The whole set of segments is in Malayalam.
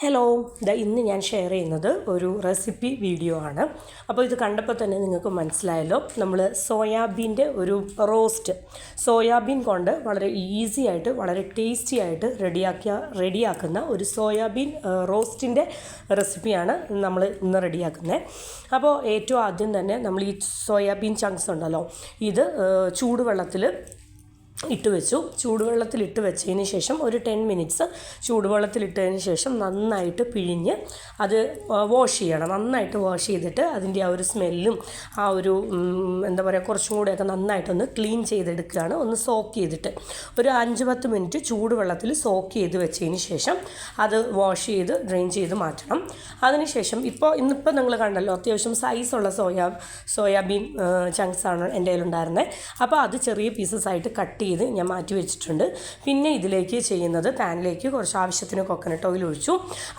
ഹലോ ദാ ഇന്ന് ഞാൻ ഷെയർ ചെയ്യുന്നത് ഒരു റെസിപ്പി വീഡിയോ ആണ്. അപ്പോൾ ഇത് കണ്ടപ്പോൾ തന്നെ നിങ്ങൾക്ക് മനസ്സിലായല്ലോ നമ്മൾ സോയാബീന്റെ ഒരു റോസ്റ്റ് സോയാബീൻ കൊണ്ട് വളരെ ഈസി ആയിട്ട് വളരെ ടേസ്റ്റി ആയിട്ട് റെഡിയാക്കിയ റെഡിയാക്കുന്ന ഒരു സോയാബീൻ റോസ്റ്റിന്റെ റെസിപ്പിയാണ് നമ്മൾ ഇന്ന് റെഡിയാക്കുന്നത് അപ്പോൾ ഏറ്റവും ആദ്യം തന്നെ നമ്മൾ ഈ സോയാബീൻ ചങ്ക്സ് ഉണ്ടല്ലോ ഇത് ചൂടുവെള്ളത്തിൽ ഇട്ട് വെച്ചു. ചൂടുവെള്ളത്തിൽ ഇട്ട് വെച്ചതിന് ശേഷം ഒരു ടെൻ മിനിറ്റ്സ് ചൂടുവെള്ളത്തിൽ ഇട്ടതിന് ശേഷം നന്നായിട്ട് പിഴിഞ്ഞ് അത് വാഷ് ചെയ്യണം. നന്നായിട്ട് വാഷ് ചെയ്തിട്ട് അതിന്റെ ആ ഒരു സ്മെല്ലും ആ ഒരു എന്താ പറയുക കുറച്ചും കൂടെയൊക്കെ നന്നായിട്ടൊന്ന് ക്ലീൻ ചെയ്തെടുക്കുകയാണ്. ഒന്ന് സോക്ക് ചെയ്തിട്ട് ഒരു അഞ്ച് പത്ത് മിനിറ്റ് ചൂടുവെള്ളത്തിൽ സോക്ക് ചെയ്ത് വെച്ചതിന് ശേഷം അത് വാഷ് ചെയ്ത് ഡ്രെയിൻ ചെയ്ത് മാറ്റണം. അതിനുശേഷം ഇപ്പോൾ ഇന്നിപ്പോൾ നിങ്ങൾ കണ്ടല്ലോ അത്യാവശ്യം സൈസുള്ള സോയാ സോയാബീൻ ചങ്ക്സ് ആണ് എന്റെ കയ്യിലുണ്ടായിരുന്നത് അപ്പോൾ അത് ചെറിയ പീസസ് ആയിട്ട് കട്ട് ചെയ്ത് ഞാൻ മാറ്റി വെച്ചിട്ടുണ്ട്. പിന്നെ ഇതിലേക്ക് ചെയ്യുന്നത് പാനിലേക്ക് കുറച്ച് ആവശ്യത്തിന് കൊക്കനട്ട് ഓയിൽ ഒഴിച്ചു.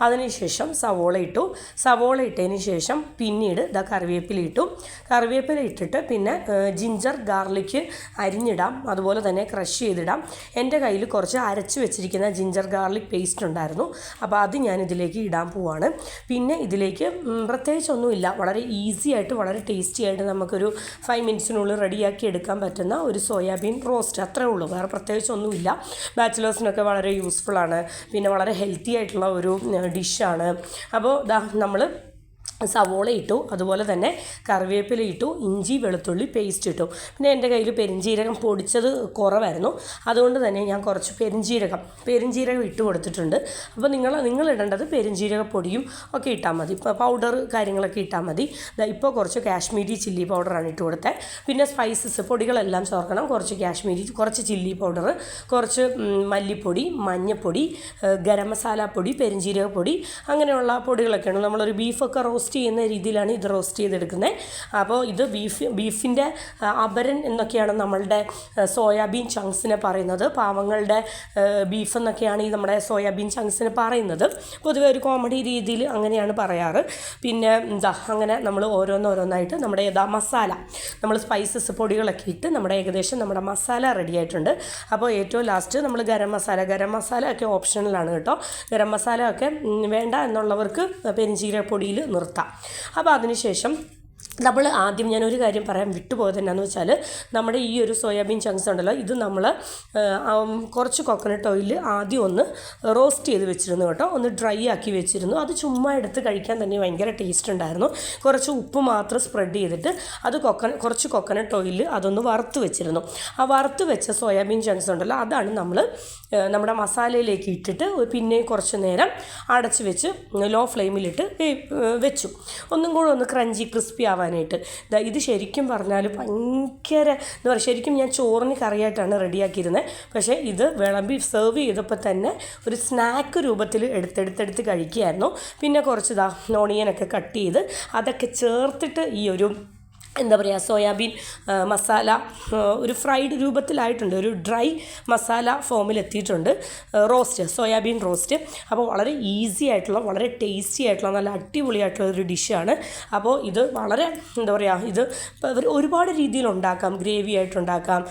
അതിനുശേഷം സവോള ഇട്ടു. സവോള ഇട്ടതിന് ശേഷം പിന്നീട് ഇതാ കറിവേപ്പില ഇട്ടു. കറിവേപ്പില ഇട്ടിട്ട് പിന്നെ ജിഞ്ചർ ഗാർലിക്ക് അരിഞ്ഞിടാം. അതുപോലെ തന്നെ ക്രഷ് ചെയ്തിടാം. എന്റെ കയ്യിൽ കുറച്ച് അരച്ച് വെച്ചിരിക്കുന്ന ജിഞ്ചർ ഗാർലിക് പേസ്റ്റ് ഉണ്ടായിരുന്നു. അപ്പോൾ അത് ഞാൻ ഇതിലേക്ക് ഇടാൻ പോവാണ്. പിന്നെ ഇതിലേക്ക് പ്രത്യേകിച്ചൊന്നുമില്ല. വളരെ ഈസി ആയിട്ട് വളരെ ടേസ്റ്റി ആയിട്ട് നമുക്കൊരു ഫൈവ് മിനിറ്റ്സിനുള്ളിൽ റെഡിയാക്കി എടുക്കാൻ പറ്റുന്ന ഒരു സോയാബീൻ റോസ്റ്റ് അത്രേ ഉള്ളൂ. വേറെ പ്രത്യേകിച്ചൊന്നുമില്ല ബാച്ചിലേഴ്സിനൊക്കെ വളരെ യൂസ്ഫുള്ളാണ് പിന്നെ വളരെ ഹെൽത്തി ആയിട്ടുള്ള ഒരു ഡിഷാണ് അപ്പോൾ നമ്മൾ സവോള ഇട്ടു അതുപോലെ തന്നെ കറിവേപ്പില ഇട്ടു ഇഞ്ചി വെളുത്തുള്ളി പേസ്റ്റ് ഇട്ടു. പിന്നെ എന്റെ കയ്യിൽ പെരിഞ്ജീരകം പൊടിച്ചത് കുറവായിരുന്നു. അതുകൊണ്ട് തന്നെ ഞാൻ കുറച്ച് പെരിഞ്ജീരകം പെരിഞ്ജീരകം ഇട്ട് കൊടുത്തിട്ടുണ്ട്. അപ്പോൾ നിങ്ങൾ നിങ്ങൾ ഇടേണ്ടത് പെരിഞ്ജീരക പൊടിയും ഒക്കെ ഇട്ടാൽ മതി. ഇപ്പോൾ പൗഡർ കാര്യങ്ങളൊക്കെ ഇട്ടാൽ മതി. ഇപ്പോൾ കുറച്ച് കാശ്മീരി ചില്ലി പൗഡറാണ് ഇട്ട് കൊടുത്തത് പിന്നെ സ്പൈസസ് പൊടികളെല്ലാം ചേർക്കണം. കുറച്ച് കാശ്മീരി കുറച്ച് ചില്ലി പൗഡർ കുറച്ച് മല്ലിപ്പൊടി മഞ്ഞൾപ്പൊടി ഗരം മസാല പൊടി പെരിഞ്ജീരക പൊടി അങ്ങനെയുള്ള പൊടികളൊക്കെയാണ്. നമ്മളൊരു ബീഫൊക്കെ റോസ്റ്റ് ചെയ്യുന്ന രീതിയിലാണ് ഇത് റോസ്റ്റ് ചെയ്തെടുക്കുന്നത്. അപ്പോൾ ഇത് ബീഫ് ബീഫിന്റെ അപരൻ എന്നൊക്കെയാണ് നമ്മളുടെ സോയാബീൻ ചങ്സിനെ പറയുന്നത്. പാവങ്ങളുടെ ബീഫ് എന്നൊക്കെയാണ് ഈ നമ്മുടെ സോയാബീൻ ചങ്സിനെ പറയുന്നത്. പൊതുവെ ഒരു കോമഡി രീതിയിൽ അങ്ങനെയാണ് പറയാറ്. പിന്നെ എന്താ അങ്ങനെ നമ്മൾ ഓരോന്നോരോന്നായിട്ട് നമ്മുടെ ഏതാ മസാല നമ്മൾ സ്പൈസസ് പൊടികളൊക്കെ ഇട്ട് നമ്മുടെ ഏകദേശം നമ്മുടെ മസാല റെഡി ആയിട്ടുണ്ട്. അപ്പോൾ ഏറ്റവും ലാസ്റ്റ് നമ്മൾ ഗരം മസാല ഗരം മസാല ഒക്കെ ഓപ്ഷണലാണ് കേട്ടോ. ഗരം മസാല ഒക്കെ വേണ്ട എന്നുള്ളവർക്ക് പെരിഞ്ചീരപ്പൊടിയിൽ നിർത്താം അപ്പോൾ അതിനുശേഷം നമ്മൾ ആദ്യം ഞാൻ ഒരു കാര്യം പറയാൻ വിട്ടുപോയത് എന്നാന്ന് വെച്ചാൽ നമ്മുടെ ഈ ഒരു സോയാബീൻ ചങ്ക്സ് ഉണ്ടല്ലോ ഇത് നമ്മൾ കുറച്ച് കോക്കനട്ട് ഓയിൽ ആദ്യം ഒന്ന് റോസ്റ്റ് ചെയ്ത് വെച്ചിരുന്നു കേട്ടോ ഒന്ന് ഡ്രൈ ആക്കി വെച്ചിരുന്നു. അത് ചുമ്മാ എടുത്ത് കഴിക്കാൻ തന്നെ ഭയങ്കര ടേസ്റ്റ് ഉണ്ടായിരുന്നു. കുറച്ച് ഉപ്പ് മാത്രം സ്പ്രെഡ് ചെയ്തിട്ട് അത് കൊക്കന കുറച്ച് കൊക്കനട്ട് ഓയിൽ അതൊന്ന് വറുത്ത് വെച്ചിരുന്നു. ആ വറുത്ത് വെച്ച സോയാബീൻ ചങ്ക്സ് ഉണ്ടല്ലോ അതാണ് നമ്മൾ നമ്മുടെ മസാലയിലേക്ക് ഇട്ടിട്ട് പിന്നെ കുറച്ച് നേരം അടച്ച് വെച്ച് ലോ ഫ്ലെയിമിലിട്ട് വെച്ചു. ഒന്നും കൂടെ ഒന്ന് ക്രഞ്ചി ക്രിസ്പി ആവാനായിട്ട് ദാ ഇത് ശരിക്കും പറഞ്ഞാൽ ഭയങ്കര എന്ന് പറയുക ശരിക്കും ഞാൻ ചോറിന് കറിയായിട്ടാണ് റെഡിയാക്കിയിരുന്നത് പക്ഷേ ഇത് വിളമ്പി സെർവ് ചെയ്തപ്പോൾ തന്നെ ഒരു സ്നാക്ക് രൂപത്തിൽ എടുത്തെടുത്തെടുത്ത് കഴിക്കുകയായിരുന്നു. പിന്നെ കുറച്ച് ദാ ഓണിയനൊക്കെ കട്ട് ചെയ്ത് അതൊക്കെ ചേർത്തിട്ട് ഈ ഒരു എന്താ പറയുക സോയാബീൻ മസാല ഒരു ഫ്രൈഡ് രൂപത്തിലായിട്ടുണ്ട്. ഒരു ഡ്രൈ മസാല ഫോമിൽ എത്തിയിട്ടുണ്ട്. Roast soybean roast. അപ്പോൾ വളരെ ഈസി ആയിട്ടുള്ള വളരെ ടേസ്റ്റി ആയിട്ടുള്ള നല്ല അടിപൊളിയായിട്ടുള്ള ഒരു ഡിഷാണ്. അപ്പോൾ ഇത് വളരെ എന്താ പറയുക ഇത് ഒരുപാട് രീതിയിൽ ഉണ്ടാക്കാം. ഗ്രേവി ആയിട്ടുണ്ടാക്കാം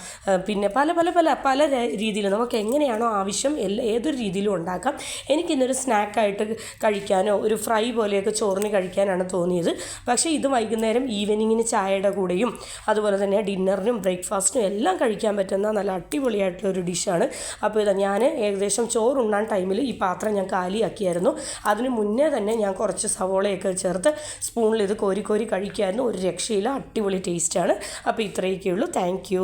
പിന്നെ പല പല പല പല രീതിയിൽ നമുക്ക് എങ്ങനെയാണോ ആവശ്യം എല്ലാ ഏതൊരു രീതിയിലും ഉണ്ടാക്കാം. എനിക്കിന്നൊരു സ്നാക്കായിട്ട് കഴിക്കാനോ ഒരു ഫ്രൈ പോലെയൊക്കെ ചോറിന് കഴിക്കാനാണ് തോന്നിയത്. പക്ഷേ ഇത് വൈകുന്നേരം ഈവനിങ്ങിന് ചായയുടെ കൂടെയും അതുപോലെ തന്നെ ഡിന്നറിനും ബ്രേക്ക്ഫാസ്റ്റിനും എല്ലാം കഴിക്കാൻ പറ്റുന്ന നല്ല അടിപൊളിയായിട്ടുള്ളൊരു ഡിഷാണ്. അപ്പോൾ ഇതാ ഞാൻ ഏകദേശം ചോറുണ്ണാൻ ടൈമിൽ ഈ പാത്രം ഞാൻ കാലിയാക്കിയായിരുന്നു. അതിന് മുന്നേ തന്നെ ഞാൻ കുറച്ച് സവോളയൊക്കെ ചേർത്ത് സ്പൂണിൽ ഇത് കോരി കോരി കഴിക്കായിരുന്നു. ഒരു രക്ഷയില്ല അടിപൊളി ടേസ്റ്റാണ്. അപ്പോൾ ഇത്രയൊക്കെ ഉള്ളൂ. താങ്ക്